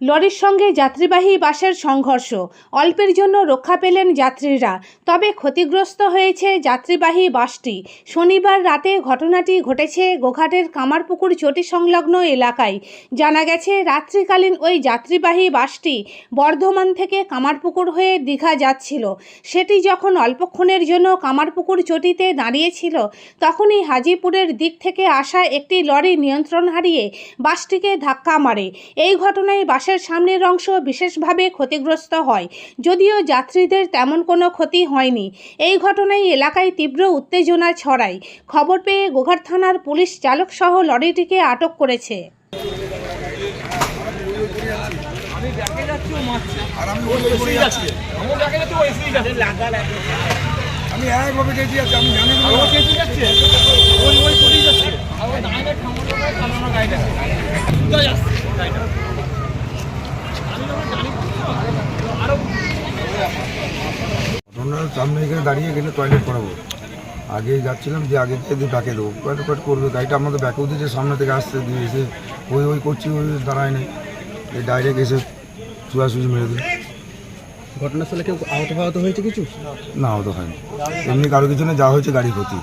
লরির সঙ্গে যাত্রীবাহী বাসের সংঘর্ষ। অল্পের জন্য রক্ষা পেলেন যাত্রীরা। তবে ক্ষতিগ্রস্ত হয়েছে যাত্রীবাহী বাসটি। শনিবার রাতে ঘটনাটি ঘটেছে গোঘাটের কামারপুকুর চটি সংলগ্ন এলাকায়। জানা গেছে, রাত্রিকালীন ওই যাত্রীবাহী বাসটি বর্ধমান থেকে কামারপুকুর হয়ে দীঘা যাচ্ছিল। সেটি যখন অল্পক্ষণের জন্য কামারপুকুর চটিতে দাঁড়িয়েছিল, তখনই হাজিপুরের দিক থেকে আসা একটি লরি নিয়ন্ত্রণ হারিয়ে বাসটিকে ধাক্কা মারে। এই ঘটনায় বাসের সামনের অংশ বিশেষভাবে ক্ষতিগ্রস্ত হয়। যদিও যাত্রীদের তেমন কোনো ক্ষতি হয়নি। এই ঘটনায় এলাকায় তীব্র উত্তেজনা ছড়ায়। খবর পেয়ে গোঘাট থানার পুলিশ চালক সহ লরিটিকে আটক করেছে। আমি একভাবে গেছি আছি আমি জানি না। ঘটনার সামনে এখানে দাঁড়িয়ে এখানে টয়লেট করাবো আগে যাচ্ছিলাম যে আগে দিয়ে ব্যাকে দেবো। প্যাট প্যাট করবে গাড়িটা আমাদের ব্যাকেও দিয়েছে সামনে থেকে আসতে দিয়ে এসে ওই ওই করছি ওই দাঁড়ায় নেই। এই ডাইরেক্ট এসে চুয়াশুচি মেরে দিল। ঘটনাস্থলে কেউ আহত ফাহত হয়েছে কিছু? না হতো হয়নি। এমনি কারও কিছু না যা হয়েছে গাড়ি ক্ষতি।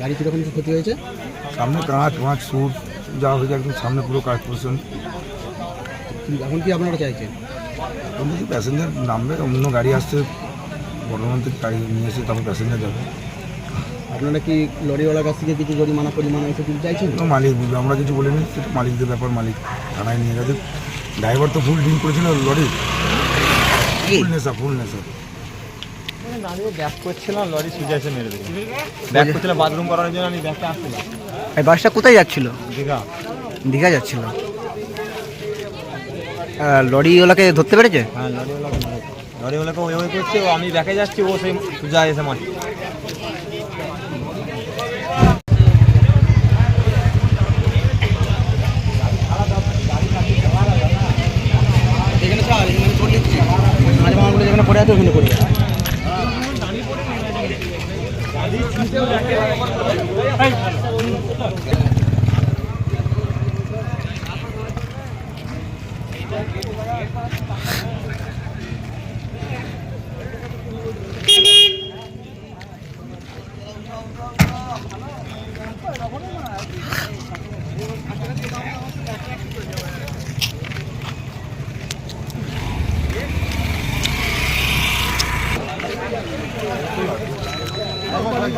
গাড়ি কীরকম ক্ষতি হয়েছে? সামনে কাঁচ মাছ সুট যা হয়েছে একদম সামনে পুরো কাজ করছেন এখন কি আপনারা চাইছেন? যদি প্যাসেঞ্জার নামবে অন্য গাড়ি আসছে বর্ধমান থেকে গাড়ি নিয়ে এসে তারপর প্যাসেঞ্জার যাবে। আপনারা কি লরিওয়ালার কাছ থেকে কিছু জরিমানা পরিমাণ এসে কিছু চাইছেন? তো মালিক বুঝবে আমরা কিছু বলিনি সেটা মালিকদের ব্যাপার মালিক থানায় নিয়ে গেছে। ড্রাইভার তো ফুল ড্রিঙ্ক করেছিল লরি। ফুল নেশা ফুল নেশা। ব্যাক করছিলাম লরি সুজা এসে মেরে দিল ব্যাক করছিলাম বাথরুম করার জন্য আমি ব্যাকটা আসছিলাম এই বাসটা কোথায় যাচ্ছিল? দীঘা। দীঘা যাচ্ছিল? লরিওয়ালাকে ধরতে পেরেছে? হ্যাঁ লরিওয়ালাকে লরিওয়ালাকে ওই ওই করছে ও আমি ব্যাকে যাচ্ছি ও সেই সুজা এসে মারে এখানে চল এখানে করে দিচ্ছি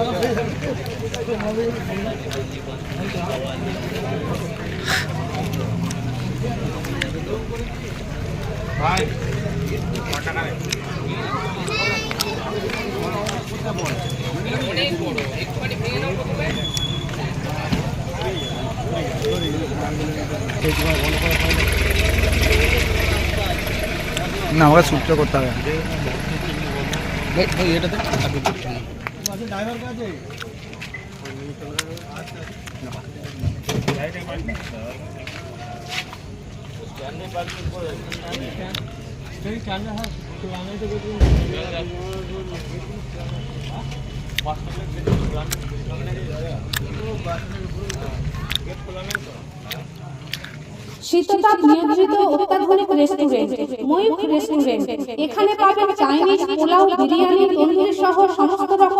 ওখানে পড়ে যায় না ওরা সূত্র করতে হবে এটাতে শীততাপ নিয়ন্ত্রিত অত্যাধুনিক রেস্টুরেন্ট ময়ূখ রেস্টুরেন্ট এখানে পাবেন চাইনিজ পোলাও বিরিয়ানি সহ সমস্ত রকম